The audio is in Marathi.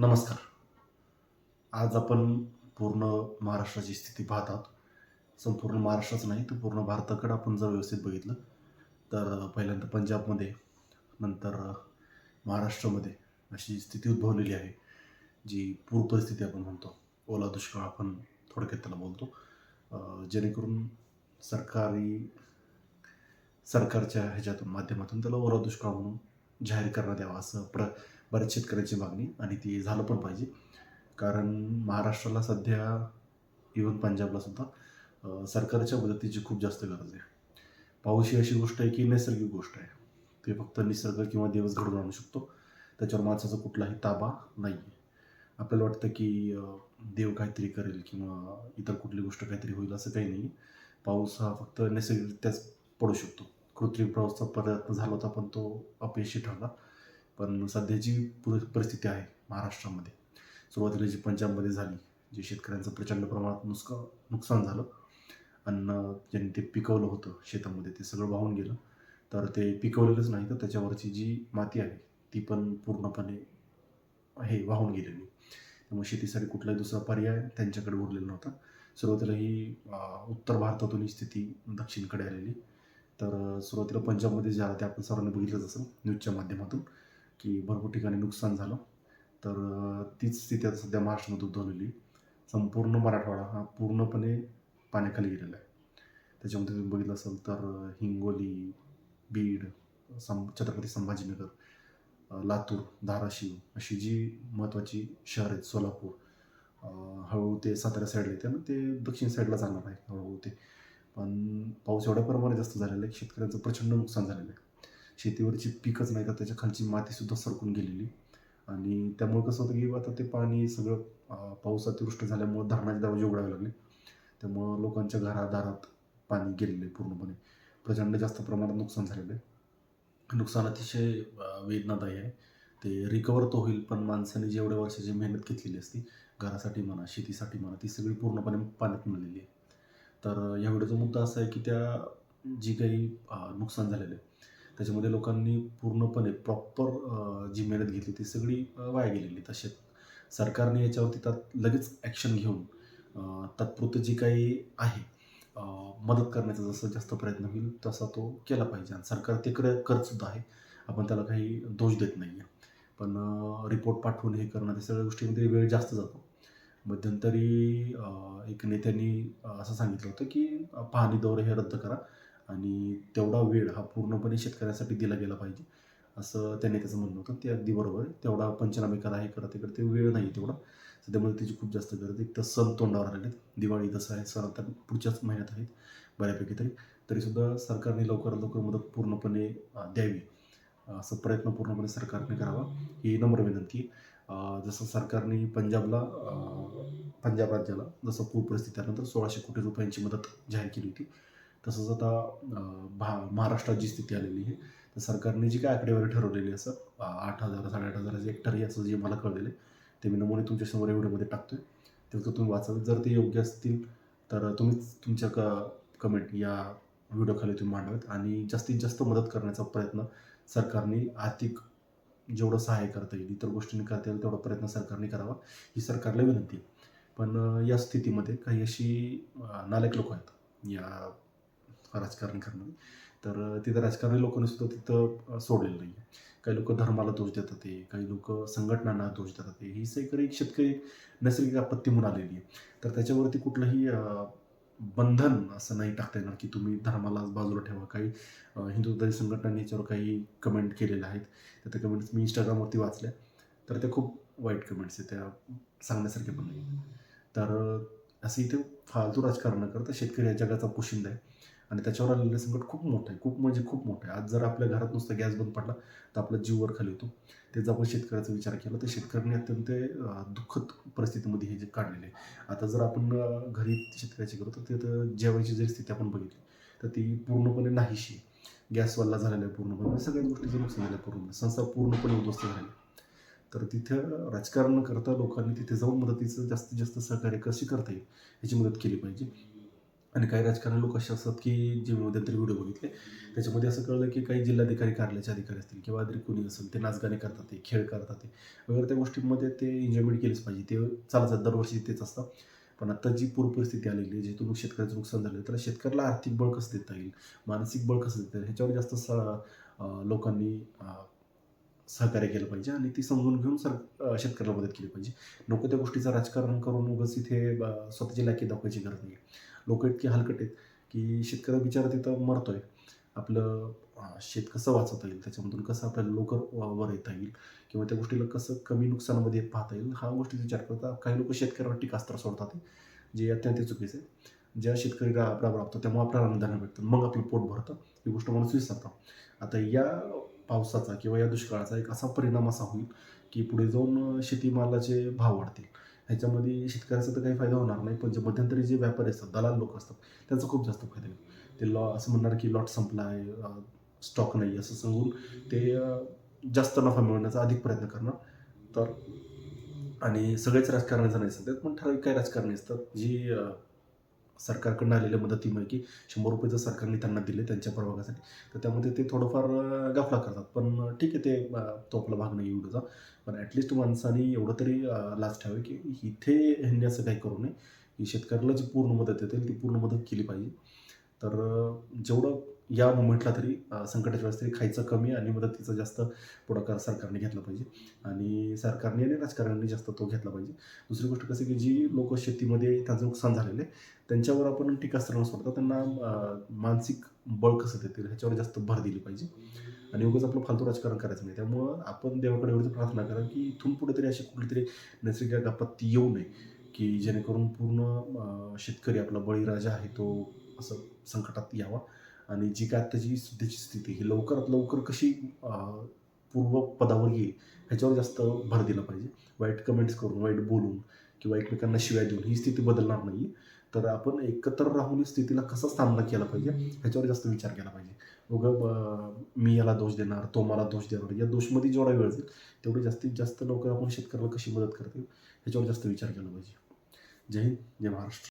नमस्कार. आज आपण पूर्ण महाराष्ट्राची स्थिती पाहत आहोत संपूर्ण महाराष्ट्राच नाही तर पूर्ण भारताकडं आपण जर व्यवस्थित बघितलं तर पहिल्यांदा पंजाबमध्ये नंतर महाराष्ट्रामध्ये अशी स्थिती उद्भवलेली आहे जी पूर परिस्थिती आपण म्हणतो. ओला दुष्काळ आपण थोडक्यात त्याला बोलतो. जेणेकरून सरकारी सरकारच्या ह्याच्यातून माध्यमातून त्याला ओला दुष्काळ म्हणून जाहीर करण्यात यावा असं प्र बऱ्याच शेतकऱ्याची मागणी आणि ती झालं पण पाहिजे. कारण महाराष्ट्राला सध्या इवन पंजाबला सुद्धा सरकारच्या मदतीची खूप जास्त गरज आहे. पाऊस ही अशी गोष्ट आहे की नैसर्गिक गोष्ट आहे. ते फक्त निसर्ग किंवा दिवस घडून आणू शकतो. त्याच्यावर माणसाचा कुठलाही ताबा नाही आहे आपल्याला वाटतं की देव काहीतरी करेल किंवा इतर कुठली गोष्ट काहीतरी होईल असं काही नाही पाऊस हा फक्त नैसर्गिकरित्याच पडू शकतो. कृत्रिम पाऊसचा प्रयत्न झाला होता पण तो अपयशी ठरला. पण सध्याची पुर- परिस्थिती आहे महाराष्ट्रामध्ये. सुरुवातीला जी पंजाबमध्ये झाली जे शेतकऱ्यांचं प्रचंड प्रमाणात नुसका नुकसान झालं अन्न ज्यांनी ते पिकवलं होतं शेतामध्ये ते सगळं वाहून गेलं तर ते पिकवलेलंच नाही. तर त्याच्यावरची जी माती आहे ती पण पूर्णपणे हे वाहून गेलेली. त्यामुळे शेतीसाठी कुठलाही दुसरा पर्याय त्यांच्याकडे उरलेला नव्हता. सुरुवातीला ही उत्तर भारतातून ही स्थिती दक्षिणकडे आलेली. तर सुरुवातीला पंजाबमध्ये जे आलं ते आपण सर्वांनी बघितलंच असं न्यूजच्या माध्यमातून की भरपूर ठिकाणी नुकसान झालं. तर तीच स्थिती आता सध्या महाराष्ट्रामध्ये उद्भवलेली संपूर्ण मराठवाडा हा पूर्णपणे पाण्याखाली गेलेला आहे. त्याच्यामध्ये तुम्ही बघितलं असेल तर हिंगोली बीड सं छत्रपती संभाजीनगर लातूर धाराशिव अशी जी महत्त्वाची शहर आहेत सोलापूर हळूहळू ते सातारा साईडला येते ना ते दक्षिण साईडला जाणार आहे हळूहळू ते. पण पाऊस एवढ्या प्रमाणात जास्त झालेला आहे शेतकऱ्यांचं प्रचंड नुकसान झालेलं आहे. शेतीवरची पिकच नाही तर त्याच्या खालची मातीसुद्धा सरकून गेलेली. आणि त्यामुळे कसं होतं की आता ते पाणी सगळं पाऊस अतिवृष्ट झाल्यामुळं धरणाचे दरवाजे उघडावे लागले. त्यामुळं लोकांच्या घरादारात पाणी गेलेलं आहे पूर्णपणे. प्रचंड जास्त प्रमाणात नुकसान झालेलं आहे. नुकसान अतिशय वेदनादायी आहे. ते रिकवर तो होईल पण माणसाने जेवढ्या वर्षाची मेहनत घेतलेली असती घरासाठी म्हणा शेतीसाठी म्हणा ती सगळी पूर्णपणे पाण्यात मिळालेली आहे. तर या व्हिडिओचा मुद्दा असा आहे की त्या जी काही नुकसान झालेलं आहे त्याच्यामध्ये लोकांनी पूर्णपणे प्रॉपर जी मेहनत घेतली ती सगळी वाया गेलेली. तसेच सरकारने याच्यावरती त्यात लगेच ॲक्शन घेऊन तात्पुरतं जी काही आहे मदत करण्याचा जसं जास्त प्रयत्न होईल तसा तो केला पाहिजे. आणि सरकार ते कर करतसुद्धा आहे. आपण त्याला काही दोष देत नाही आहे पण रिपोर्ट पाठवून हे करणं त्या सगळ्या गोष्टीमध्ये वेळ जास्त जातो. मध्यंतरी एक नेत्यांनी असं सांगितलं होतं की पाहणी दौरे हे रद्द करा. आणि तेवढा वेळ हा पूर्णपणे शेतकऱ्यासाठी दिला गेला पाहिजे असं त्याने त्याचं म्हणणं होतं. ते अगदी बरोबर आहे. तेवढा पंचनामे करा हे करा ते करा ते वेळ नाही तेवढा. सध्यामध्ये त्याची खूप जास्त गरज आहे. तर सण तोंडावर आलेले आहेत. दिवाळी दसरा आहे सण आता पुढच्याच महिन्यात आहेत बऱ्यापैकी तरी. तरीसुद्धा सरकारने लवकरात लवकर मदत पूर्णपणे द्यावी. असं प्रयत्न पूर्णपणे सरकारने करावा. ही नम्र विनंती जसं सरकारने पंजाबला पंजाब राज्याला जसं पूर परिस्थिती आल्यानंतर सोळाशे कोटी रुपयांची मदत जाहीर केली होती. तसंच आता भा महाराष्ट्रात जी स्थिती आलेली आहे तर सरकारने जी काय आकडेवारी ठरवलेली असं आठ हजार साडेआठ हजाराचे हेक्टर असं जे मला कळलेलं आहे ते मी नमुने तुमच्या एवढ्यामध्ये टाकतो आहे टाकतोय. ते तुम्ही वाचावे जर ते योग्य असतील तर तुम्हीच तुमच्या क कमेंट या व्हिडिओखाली तुम्ही मांडावेत आणि जास्तीत जास्त मदत करण्याचा प्रयत्न सरकारने आर्थिक जेवढं सहाय्य करता येईल इतर गोष्टींनी करता येईल तेवढा प्रयत्न सरकारने करावा ही सरकारला विनंती पण या स्थितीमध्ये काही अशी अं, नालायक लोक आहेत या राजकारण करणं तर तिथं राजकारणी लोकांनी सुद्धा तिथं सोडलेलं नाही आहे काही लोक धर्माला दोष देतात ते काही लोक संघटनांना दोष देतात ते. ही सगळी एक शेतकरी नैसर्गिक आपत्ती म्हणून आलेली आहे. तर त्याच्यावरती कुठलंही बंधन असं नाही टाकता येणार की तुम्ही धर्माला बाजूला ठेवा. काही अं, हिंदुत्वादी संघटनांनी याच्यावर काही कमेंट केलेल्या आहेत. तर त्या कमेंट्स मी इंस्टाग्रामवरती वाचल्या. तर त्या खूप वाईट कमेंट्स आहेत. त्या सांगण्यासारख्या पण नाही तर असं इथे फालतू राजकारण करता शेतकरी या जगाचा पोशिंदा आहे. आणि त्याच्यावर आलेलं संकट खूप मोठं आहे. खूप म्हणजे खूप मोठं आहे. आज जर आपल्या घरात नुसतं गॅस बंद पडला तर आपला जीव वर खाली येतो त्याचा आपण शेतकऱ्याचा विचार केला तर शेतकऱ्यांनी अत्यंत दुःखद परिस्थितीमध्ये हे जे काढलेले आहे. आता जर आपण घरी शेतकऱ्याची करू तर तिथं जेवायची जरी स्थिती आपण बघितली तर ती पूर्णपणे नाहीशी गॅस वल्ला झालेला आहे पूर्णपणे. सगळ्या गोष्टीचं नुकसान झालं पूर्णपणे. पूर्ण पूर्णपणे उद्ध्वस्त झाली तर तिथं राजकारण करता लोकांनी तिथे जाऊन मदतीचं जास्तीत जास्त सहकार्य कशी करता येईल याची मदत केली पाहिजे. आणि काही राजकारणी लोक असे असतात की जे मी मध्यंतरी व्हिडिओ बघितले त्याच्यामध्ये असं कळलं की काही जिल्हाधिकारी कार्यालयाचे अधिकारी असतील किंवा तरी कोणी असेल ते नाचगाणे करतात ते खेळ करतात ते वगैरे त्या गोष्टींमध्ये ते एन्जॉयमेंट केलीच पाहिजे. ते चालतात दरवर्षी तेच असतं. पण आता जी पूर परिस्थिती आलेली आहे जिथून शेतकऱ्याचं नुकसान झालं तर शेतकऱ्याला आर्थिक बळ कसं देता येईल? मानसिक बळ कसं देता येईल? ह्याच्यावर जास्त स लोकांनी सहकार्य केलं पाहिजे आणि ती समजून घेऊन सर शेतकऱ्याला मदत केली पाहिजे. नको त्या गोष्टीचं राजकारण करून उगाच इथे स्वतःची लायकी दाखवायची गरज नाही लोक इतके हलकट आहेत की शेतकरी बिचारा तिथं मरतोय. आपलं शेत कसं वाचवता येईल? त्याच्यामधून कसं आपल्याला लवकर वर येता येईल? किंवा त्या गोष्टीला कसं कमी नुकसानामध्ये पाहता येईल? हा गोष्टीचा विचार करता काही लोक शेतकऱ्यावर टीकास्त्र सोडतात जे अत्यंत चुकीचं आहे. ज्या शेतकरी आपला राबतो त्यामुळे आपल्याला अनुदान भेटतं. मग आपलं पोट भरतं. ही गोष्ट माणूस विसरतो. आता या पावसाचा किंवा या दुष्काळाचा एक असा परिणाम असा होईल की पुढे जाऊन शेतीमालाचे भाव वाढतील. ह्याच्यामध्ये शेतकऱ्याचा तर काही फायदा होणार नाही पण जे मध्यंतरी जे व्यापारी असतात दलाल लोक असतात त्यांचा खूप जास्त फायदा होईल ते लॉ असं म्हणणार की लॉट संपला आहे स्टॉक नाही असं सांगून ते जास्त नफा मिळवण्याचा अधिक प्रयत्न करणार. तर आणि सगळेच राजकारण्याचं नाही सध्या पण ठराविक काही राजकारणी असतात जी सरकारकडून आलेल्या मदतीपैकी शंभर रुपये जर सरकारने त्यांना दिले त्यांच्या प्रभागासाठी तर त्यामध्ये ते थोडंफार अं, गाफला करतात. पण ठीक आहे ते तो आपला भाग नाही एवढंचा पण ॲटलिस्ट माणसाने एवढं तरी लाज ठेवावी की इथे ह्यांनी असं काही करू नये. की शेतकऱ्याला जी पूर्ण मदत येते ती पूर्ण मदत केली पाहिजे. तर जेवढं या मुमेंटला तरी संकटाच्या वेळेस तरी खायचं कमी आणि मदतीचा जास्त पुढाकार सरकारने घेतला पाहिजे. आणि सरकारने आणि राजकारण्यांनी जास्त तो घेतला पाहिजे. दुसरी गोष्ट कसं की जी लोक शेतीमध्ये त्यांचं नुकसान झालेलं आहे त्यांच्यावर आपण टीकास्त्र न सोडता. त्यांना मानसिक बळ कसं देतील ह्याच्यावर जास्त भर दिली पाहिजे. आणि उगाच आपलं फालतू राजकारण करायचं नाही. त्यामुळं आपण देवाकडे एवढीच प्रार्थना करा की इथून पुढे तरी अशी कुठली तरी नैसर्गिक आपत्ती येऊ नये की जेणेकरून पूर्ण शेतकरी आपला बळीराजा आहे तो असं संकटात यावा. आणि जी काय आत्ताची सध्याची स्थिती ही लवकरात लवकर कशी पूर्व पदावर येईल ह्याच्यावर जास्त भर दिला पाहिजे. वाईट कमेंट्स करून वाईट बोलून किंवा एकमेकांना शिवाय देऊन ही स्थिती बदलणार नाही तर आपण एकत्र राहून स्थितीला कसा सामना केला पाहिजे ह्याच्यावर जास्त विचार केला पाहिजे. उगं मी याला दोष देणार तो मला दोष देणार या दोषमध्ये जेवढा वेळ जाईल तेवढी जास्तीत जास्त लवकर आपण शेतकऱ्याला कशी मदत करते ह्याच्यावर जास्त विचार केला पाहिजे. जय हिंद जय महाराष्ट्र.